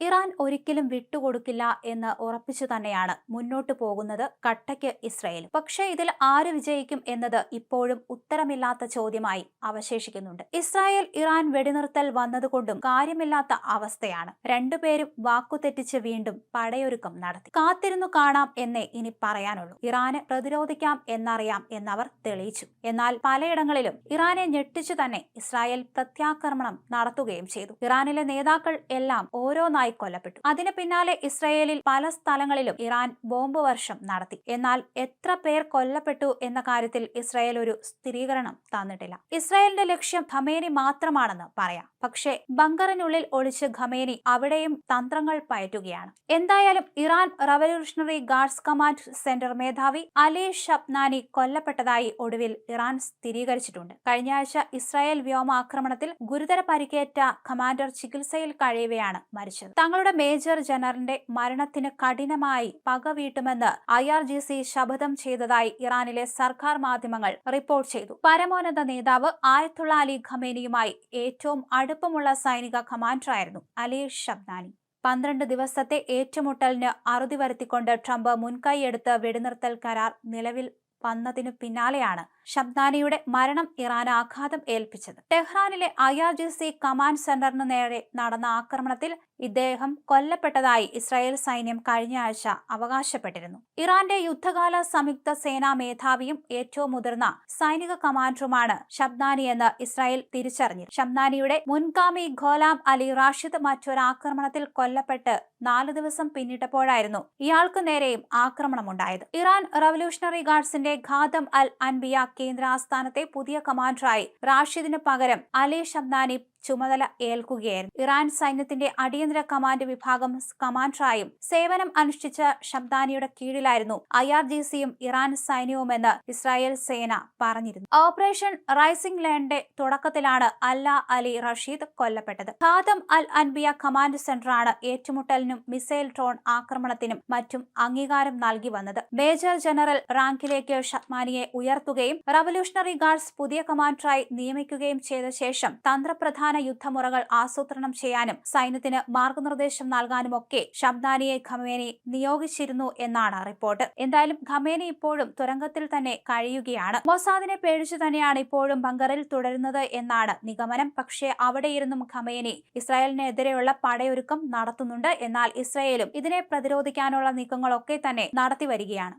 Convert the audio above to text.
Iran ഒരിക്കലും വിട്ടുകൊടുക്കില്ല എന്ന് ഉറപ്പിച്ചു തന്നെയാണ് മുന്നോട്ടു പോകുന്നത് കട്ടയ്ക്ക് ഇസ്രയേൽ. പക്ഷേ ഇതിൽ ആര് വിജയിക്കും എന്നത് ഇപ്പോഴും ഉത്തരമില്ലാത്ത ചോദ്യമായി അവശേഷിക്കുന്നുണ്ട്. ഇസ്രായേൽ ഇറാൻ വെടിനിർത്തൽ വന്നതുകൊണ്ടും കാര്യമില്ലാത്ത അവസ്ഥയാണ്. രണ്ടുപേരും വാക്കുതെറ്റിച്ച് വീണ്ടും പടയൊരുക്കം നടത്തി. കാത്തിരുന്നു കാണാം എന്നേ ഇനി പറയാനുള്ളൂ. ഇറാനെ പ്രതിരോധിക്കാം എന്നറിയാം എന്നവർ തെളിയിച്ചു. എന്നാൽ പലയിടങ്ങളിലും ഇറാനെ ഞെട്ടിച്ചു തന്നെ ഇസ്രായേൽ പ്രത്യാക്രമണം നടത്തുകയും ചെയ്തു. ഇറാനിലെ നേതാക്കൾ എല്ലാം ഓരോന്നായി കൊല്ലപ്പെട്ടു. അതിനു പിന്നാലെ ഇസ്രയേലിൽ പല സ്ഥലങ്ങളിലും ഇറാൻ ബോംബ് വർഷം നടത്തി. എന്നാൽ എത്ര പേർ കൊല്ലപ്പെട്ടു എന്ന കാര്യത്തിൽ ഇസ്രായേൽ ഒരു സ്ഥിരീകരണം തന്നിട്ടില്ല. ഇസ്രായേലിന്റെ ലക്ഷ്യം ഖമേനി മാത്രമാണെന്ന് പറയാം. പക്ഷേ ബങ്കറിനുള്ളിൽ ഒളിച്ച് ഖമേനി അവിടെയും തന്ത്രങ്ങൾ പയറ്റുകയാണ്. എന്തായാലും Iran revolutionary guards command centre മേധാവി അലി ഷബ്നാനി കൊല്ലപ്പെട്ടതായി ഒടുവിൽ ഇറാൻ സ്ഥിരീകരിച്ചിട്ടുണ്ട്. കഴിഞ്ഞ ആഴ്ച ഇസ്രായേൽ വ്യോമാക്രമണത്തിൽ ഗുരുതര പരിക്കേറ്റ കമാൻഡർ ചികിത്സയിൽ കഴിയവെയാണ് മരിച്ചത്. തങ്ങളുടെ മേജർ ജനറലിന്റെ മരണത്തിന് കഠിനമായി പകവീട്ടുമെന്ന് ഐ ആർ ജി സി ശപഥം ചെയ്തതായി ഇറാനിലെ സർക്കാർ മാധ്യമങ്ങൾ റിപ്പോർട്ട് ചെയ്തു. പരമോന്നത നേതാവ് ആയത്തുള്ള അലി ഖമേനിയുമായി ഏറ്റവും അടുപ്പമുള്ള സൈനിക കമാൻഡറായിരുന്നു അലി ഷബ്ദാനി പന്ത്രണ്ട് ദിവസത്തെ ഏറ്റുമുട്ടലിന് അറുതി വരുത്തിക്കൊണ്ട് ട്രംപ് മുൻകൈയെടുത്ത് വെടിനിർത്തൽ കരാർ നിലവിൽ വന്നതിനു പിന്നാലെയാണ് ഷബ്ദാനിയുടെ മരണം ഇറാൻ ആഘാതം ഏൽപ്പിച്ചത്. ടെഹ്റാനിലെ I R G C command സെന്ററിന് നേരെ നടന്ന ആക്രമണത്തിൽ ഇദ്ദേഹം കൊല്ലപ്പെട്ടതായി ഇസ്രായേൽ സൈന്യം കഴിഞ്ഞ ആഴ്ച അവകാശപ്പെട്ടിരുന്നു. ഇറാന്റെ യുദ്ധകാല സംയുക്ത സേനാ മേധാവിയും ഏറ്റവും മുതിർന്ന സൈനിക കമാൻഡറുമാണ് ഷബ്ദാനി എന്ന് ഇസ്രായേൽ തിരിച്ചറിഞ്ഞു. ഷബ്ദാനിയുടെ മുൻഗാമി ഖോലാം അലി റാഷിദ് മറ്റൊരാക്രമണത്തിൽ കൊല്ലപ്പെട്ട് നാല് ദിവസം പിന്നിട്ടപ്പോഴായിരുന്നു ഇയാൾക്ക് നേരെയും ആക്രമണമുണ്ടായത്. ഇറാൻ റവല്യൂഷണറി ഗാർഡ്സിന്റെ ഖാദം അൽ അൻബിയ കേന്ദ്ര ആസ്ഥാനത്തെ പുതിയ കമാൻഡറായി. റാഷിദിന് പകരം അലി ഷബ്ദാനി ചുമതല ഏൽക്കുകയായിരുന്നു. ഇറാൻ സൈന്യത്തിന്റെ അടിയന്തര കമാൻഡ് വിഭാഗം കമാൻഡറായും സേവനം അനുഷ്ഠിച്ച ഷബ്ദാനിയുടെ കീഴിലായിരുന്നു ഐ ആർ ജി സിയും ഇറാൻ സൈന്യവുമെന്ന് ഇസ്രായേൽ സേന പറഞ്ഞിരുന്നു. ഓപ്പറേഷൻ റൈസിംഗ് ലാൻഡിന്റെ തുടക്കത്തിലാണ് അല്ല അലി റഷീദ് കൊല്ലപ്പെട്ടത്. ഖാദം അൽ അൻബിയ കമാൻഡ് സെന്ററാണ് ഏറ്റുമുട്ടലിനും മിസൈൽ ഡ്രോൺ ആക്രമണത്തിനും മറ്റും അംഗീകാരം നൽകി വന്നത്. മേജർ ജനറൽ റാങ്കിലേക്ക് ഷത്മാനിയെ ഉയർത്തുകയും റവല്യൂഷണറി ഗാർഡ്സ് പുതിയ കമാൻഡറായി നിയമിക്കുകയും ചെയ്ത ശേഷം തന്ത്രപ്രധാന യുദ്ധമുറകൾ ആസൂത്രണം ചെയ്യാനും സൈന്യത്തിന് മാർഗനിർദ്ദേശം നൽകാനുമൊക്കെ ഷബ്ദാനിയെ ഖമേനി നിയോഗിച്ചിരുന്നു എന്നാണ് റിപ്പോർട്ട്. എന്തായാലും ഖമേനി ഇപ്പോഴും തുരങ്കത്തിൽ തന്നെ കഴിയുകയാണ്. മൊസാദിനെ പേടിച്ചു തന്നെയാണ് ഇപ്പോഴും ബങ്കറിൽ തുടരുന്നത് എന്നാണ് നിഗമനം. പക്ഷേ അവിടെയിരുന്നും ഖമേനി ഇസ്രായേലിനെതിരെയുള്ള പടയൊരുക്കം നടത്തുന്നുണ്ട്. എന്നാൽ ഇസ്രായേലും ഇതിനെ പ്രതിരോധിക്കാനുള്ള നീക്കങ്ങളൊക്കെ തന്നെ നടത്തി വരികയാണ്.